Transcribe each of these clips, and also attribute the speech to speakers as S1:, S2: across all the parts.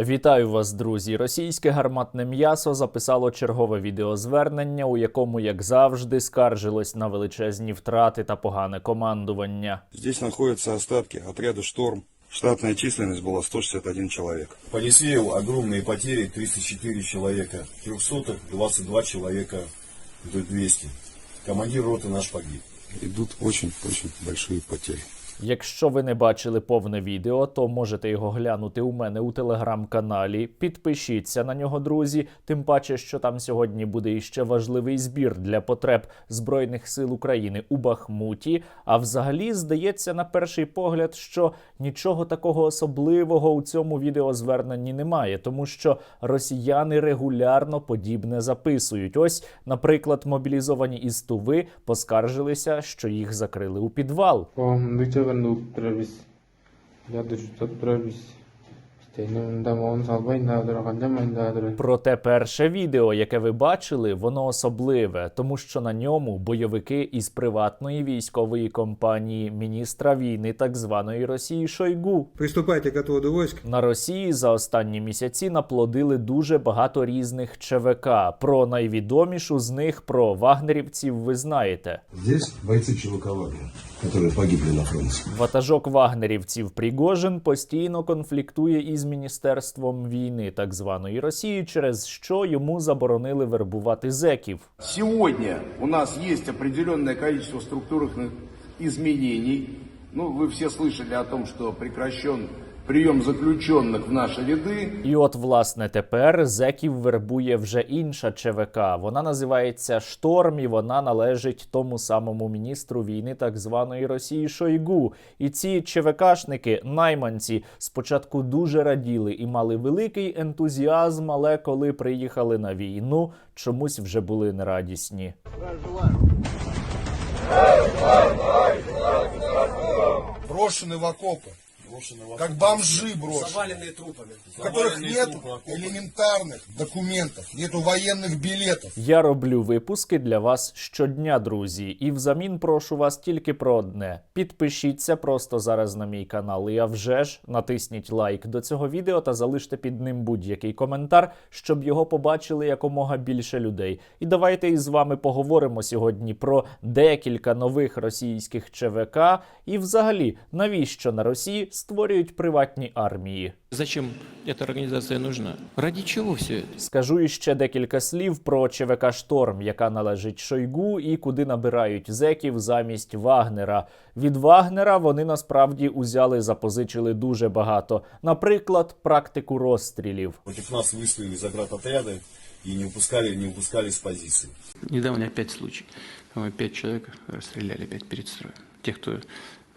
S1: Вітаю вас, друзі! Російське гарматне м'ясо записало чергове відеозвернення, у якому, як завжди, скаржилось на величезні втрати та погане командування.
S2: Здесь находятся остатки отряда «Шторм». Штатная численность была 161 человек.
S3: Понесли огромные потери, 304 человека, 300 22 человека до 200. Командир роты наш погиб.
S2: Идут очень-очень большие потери.
S1: Якщо ви не бачили повне відео, то можете його глянути у мене у телеграм-каналі. Підпишіться на нього, друзі. Тим паче, що там сьогодні буде іще важливий збір для потреб Збройних сил України у Бахмуті. А взагалі здається на перший погляд, що нічого такого особливого у цьому відеозверненні немає, тому що росіяни регулярно подібне записують. Ось, наприклад, мобілізовані із Туви поскаржилися, що їх закрили у підвал.
S4: қоғамдық жабынды Северна от Тревис. 1400 Тревис.
S1: Проте перше відео, яке ви бачили, воно особливе, тому що на ньому бойовики із приватної військової компанії міністра війни так званої Росії Шойгу.
S5: Приступайте к отводу войск.
S1: На Росії за останні місяці наплодили дуже багато різних ЧВК. Про найвідомішу з них про вагнерівців ви знаєте.
S6: Здесь бойцы ЧВК Вагнера, которые погибли на фронте.
S1: Ватажок вагнерівців Пригожин постійно конфліктує із міністерством війни так званої Росії, через що йому заборонили вербувати зеків.
S7: Сегодня у нас есть определенное количество структурных изменений. Ну, вы все слышали о том, что прекращен прием заключенных в наши ряды.
S1: І от, власне, тепер зеків вербує вже інша ЧВК. Вона називається Шторм, і вона належить тому самому міністру війни так званої Росії Шойгу. І ці ЧВКшники, найманці, спочатку дуже раділи і мали великий ентузіазм, але коли приїхали на війну, чомусь вже були нерадісні.
S8: брошены в окопы, как бомжи брошены, у которых нет элементарных документов, нету военных билетов.
S1: Я роблю випуски для вас щодня, друзі, і взамін прошу вас тільки про одне: підпишіться просто зараз на мій канал. І а вже ж натисніть лайк до цього відео та залиште під ним будь-який коментар, щоб його побачили якомога більше людей. І давайте із вами поговоримо сьогодні про декілька нових російських ЧВК і, взагалі, навіщо на Росії створюють приватні армії.
S9: Зачем эта организация нужна? Ради чего все это?
S1: Скажу іще декілька слів про ЧВК Шторм, яка належить Шойгу, і куди набирають зеків замість Вагнера. Від Вагнера вони насправді узяли, запозичили дуже багато. Наприклад, практику розстрілів.
S3: Против нас выставили заградотряды и не упускали, не упускали с позиций.
S9: Недавно опять случай. По-моему, Пять человек расстреляли опять перед строем. Тех, кто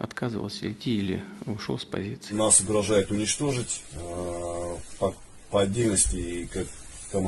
S9: отказывался идти или ушел с позиции.
S3: Нас угрожает уничтожить э, по, по отдельности и как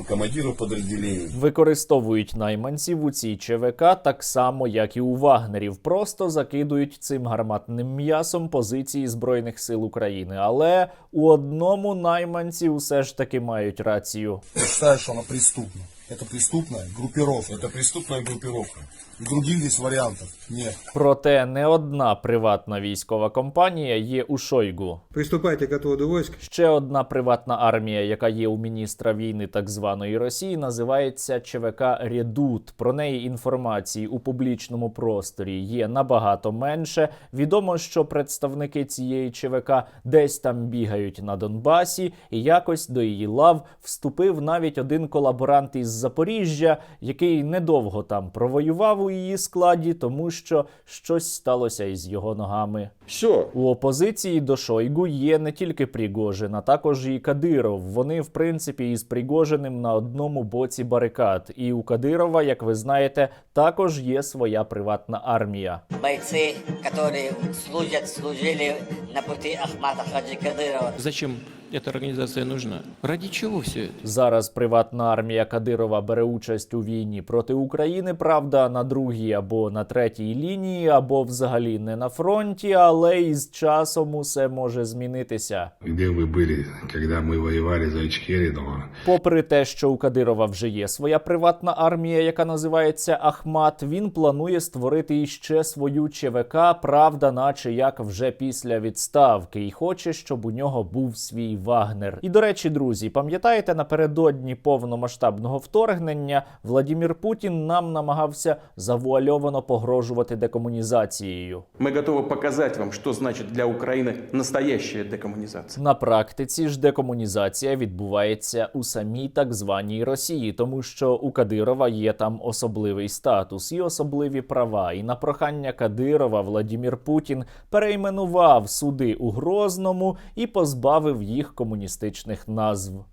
S3: командиру подразделений.
S1: Використовують найманців у цій ЧВК так само, як і у Вагнерів. Просто закидують цим гарматним м'ясом позиції Збройних сил України. Але у одному найманці все ж таки мають рацію.
S8: Я считаю, что она преступна. Это преступная группировка.
S3: Это преступная группировка.
S8: И других здесь вариантов нет.
S1: Проте не одна приватна військова компанія є у Шойгу.
S5: Приступайте к отводу войск.
S1: Ще одна приватна армія, яка є у міністра війни так званої Росії, називається ЧВК Редут. Про неї інформації у публічному просторі є набагато менше. Відомо, що представники цієї ЧВК десь там бігають на Донбасі, і якось до її лав вступив навіть один колаборант із Запоріжжя, який недовго там провоював у її складі, тому що щось сталося із його ногами.
S2: Все,
S1: У опозиції до Шойгу є не тільки Пригожин, а також і Кадиров. Вони, в принципі, із Пригожиним на одному боці барикад. І у Кадирова, як ви знаєте, також є своя приватна армія.
S10: бойцы, которые служат, служили на пути Ахмата Хаджи Кадырова.
S9: Зачем эта организация нужна? Ради чего все это?
S1: Зараз приватна армія Кадирова бере участь у війні проти України. Правда, на другій або на третій лінії, або взагалі не на фронті, але із часом усе може змінитися.
S6: Где вы были, когда мы воевали за Ичкеринова?
S1: Попри те, що у Кадирова вже є своя приватна армія, яка називається Ахмат, він планує створити іще свою ЧВК, правда, наче як вже після відставки, і хоче, щоб у нього був свій Вагнер. І до речі, друзі, пам'ятаєте, напередодні повномасштабного вторгнення Владімір Путін нам намагався завуальовано погрожувати декомунізацією.
S9: Мы готовы показать вам, что значит для Украины настоящая декоммунизация.
S1: На практиці ж декомунізація відбувається у самій так званій Росії, тому що у Кадирова є там особливий статус і особливі права. І на прохання Кадирова Владімір Путін перейменував суди у Грозному і позбавив їх комуністичних назв.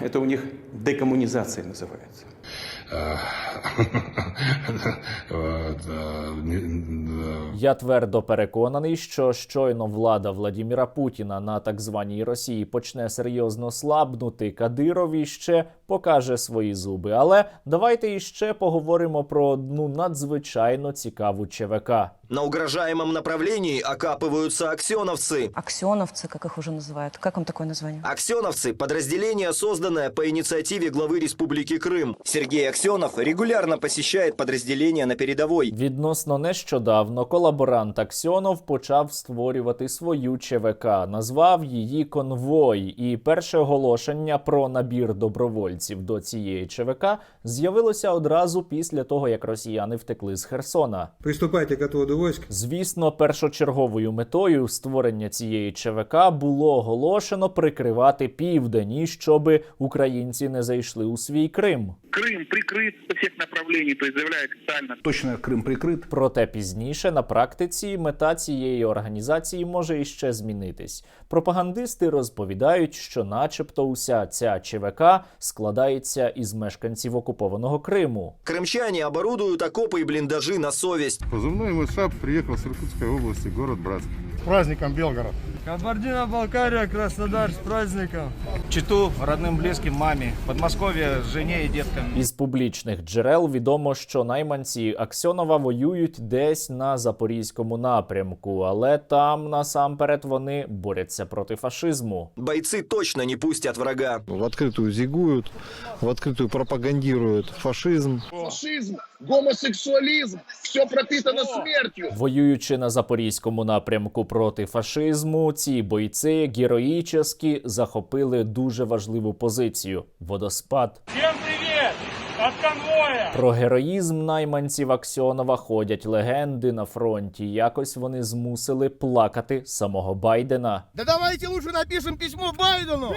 S9: Это у них декоммунизация называется.
S1: Я твердо переконаний, що щойно влада Владіміра Путіна на так званій Росії почне серйозно слабнути. Кадирові ще покаже свої зуби. Але давайте іще поговоримо про одну надзвичайно цікаву ЧВК.
S11: На угрожаемом направлении окапываются аксеновцы.
S12: Аксеновцы, как их уже называют. Как вам такое название?
S11: Аксеновцы – подразделение, созданное по инициативе главы Республики Крым. Сергей Аксенов регулярно посещает подразделения на передовой.
S1: Відносно нещодавно колаборант Аксьонов почав створювати свою ЧВК, назвав її конвой. І перше оголошення про набір добровольців до цієї ЧВК з'явилося одразу після того, як росіяни втекли з Херсона.
S5: Приступайте к отводу войск.
S1: Звісно, першочерговою метою створення цієї ЧВК було оголошено прикривати південь, і щоби українці не зайшли у свій Крим.
S13: Крым прикрыт со всех направлений, то есть заявляю официально.
S8: Точно Крым прикрыт.
S1: Проте пізніше на практиці мета цієї організації може іще змінитись. Пропагандисти розповідають, що, начебто, уся ця ЧВК складається із мешканців окупованого Криму.
S11: Крымчане оборудуют окопы и блиндажи на совесть.
S2: Позывной МСА приехал с Иркутской области, город Братск.
S8: С праздником, Белгород.
S5: Кабардино-Балкария, Краснодар с праздником.
S13: Читу родным, близким, маме. Подмосковье, жене и деткам.
S1: Із публічних джерел відомо, що найманці Аксьонова воюють десь на запорізькому напрямку, але там насамперед вони борються проти фашизму.
S11: Бойцы точно не пустят врага.
S8: В открытую зигуют, в открытую пропагандируют фашизм.
S7: Фашизм, гомосексуализм, все пропитано смертью.
S1: Воюючи на запорізькому напрямку проти фашизму, ці бойці героїчно захопили дуже важливу позицію водоспад.
S13: От конвоя!
S1: Про героїзм найманців Аксьонова ходять легенди на фронті. Якось вони змусили плакати самого Байдена.
S8: Да давайте лучше напишем письмо Байдену.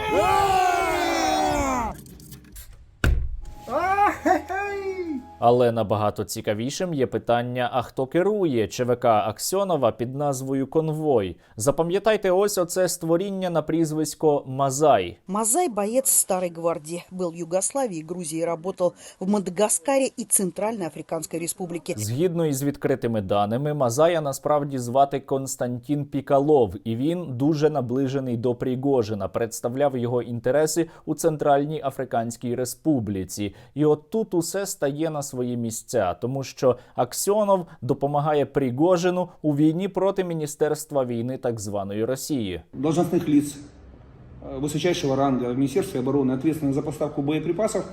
S1: Але набагато цікавішим є питання: а хто керує ЧВК Аксьонова під назвою Конвой? Запам'ятайте ось оце створіння на прізвисько Мазай.
S12: Мазай – боец старой гвардии. Был в Югославии и Грузии, работал в Мадагаскаре и Центральной Африканской Республике.
S1: Згідно із відкритими даними, Мазая насправді звати Константін Пікалов, і він дуже наближений до Пригожина, представляв його інтереси у Центральній Африканській Республіці. І от тут усе стає на свої місця, тому що Аксьонов допомагає Пригожину у війні проти Міністерства війни так званої Росії.
S13: Должностных лиц э, высочайшего ранга в Министерстве обороны, ответственных за поставку боеприпасов,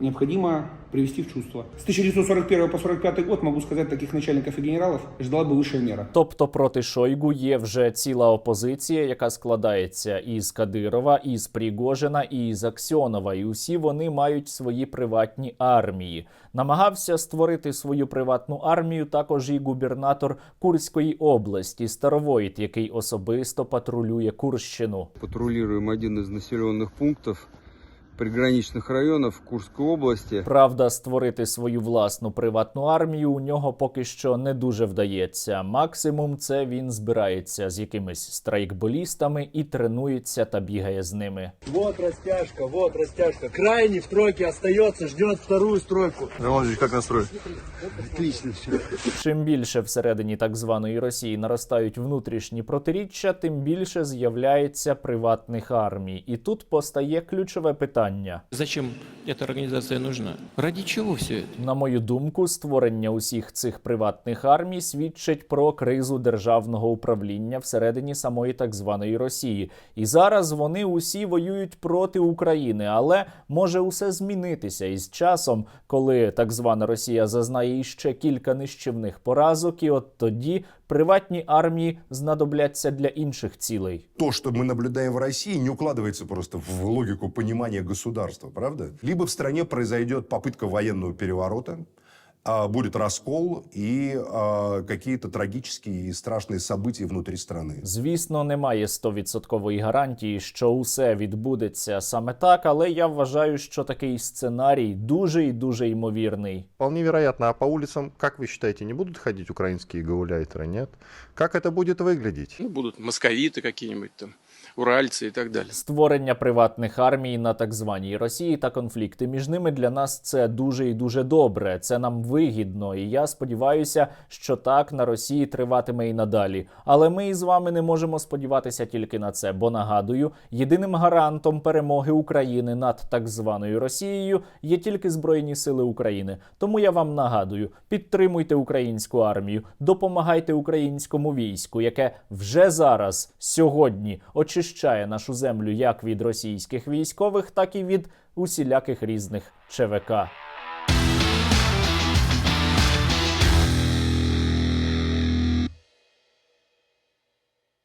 S13: необходимо привести в чувство. С 1941 по 1945 год, могу сказать, таких начальников и генералов ждала бы высшая мера.
S1: Тобто проти Шойгу є вже ціла опозиція, яка складається із Кадирова, із Пригожина і із Аксьонова. І усі вони мають свої приватні армії. Намагався створити свою приватну армію також і губернатор Курської області Старовоїт, який особисто патрулює Курщину.
S2: Патрулируем один из населенных пунктов приграничных районов Курской области.
S1: Правда, створити свою власну приватну армію у нього поки що не дуже вдається. Максимум це він збирається з якимись страйкболістами і тренується та бігає з ними.
S8: Вот растяжка, вот растяжка. Крайний в тройке остается, ждет вторую стройку.
S3: Романович, как настрой?
S8: Отлично все.
S1: Чим більше всередині так званої Росії наростають внутрішні протиріччя, тим більше з'являється приватних армій. І тут постає ключове питання.
S9: Зачем эта организация нужна? Ради чего все это?
S1: На мою думку, створення усіх цих приватних армій свідчить про кризу державного управління всередині самої так званої Росії. І зараз вони усі воюють проти України, але може усе змінитися із часом, коли так звана Росія зазнає іще кілька нищівних поразок, і от тоді Приватні армії знадобляться для інших цілей.
S6: То, что мы наблюдаем в России, не укладывается просто в логику понимания государства, правда? Либо в стране произойдет попытка военного переворота, а, будет раскол и а, какие-то трагические и страшные события внутри страны.
S1: Звісно, немає стовідсоткової гарантії, що усе відбудеться саме так, але я вважаю, що такий сценарій дуже і дуже ймовірний.
S14: Вполне вероятно. А по улицам, как вы считаете, не будут ходить украинские гауляйтеры, нет? Как это будет выглядеть?
S9: Ну, будут московиты какие-нибудь там, уральцы и так далее.
S1: Створення приватних армій на так званій Росії та конфлікти між ними для нас це дуже і дуже добре. Це нам вигідно, і я сподіваюся, що так на Росії триватиме і надалі. Але ми із вами не можемо сподіватися тільки на це, бо нагадую, єдиним гарантом перемоги України над так званою Росією є тільки Збройні Сили України. Тому я вам нагадую: підтримуйте українську армію, допомагайте українському війську, яке вже зараз сьогодні очищає нашу землю як від російських військових, так і від усіляких різних ЧВК.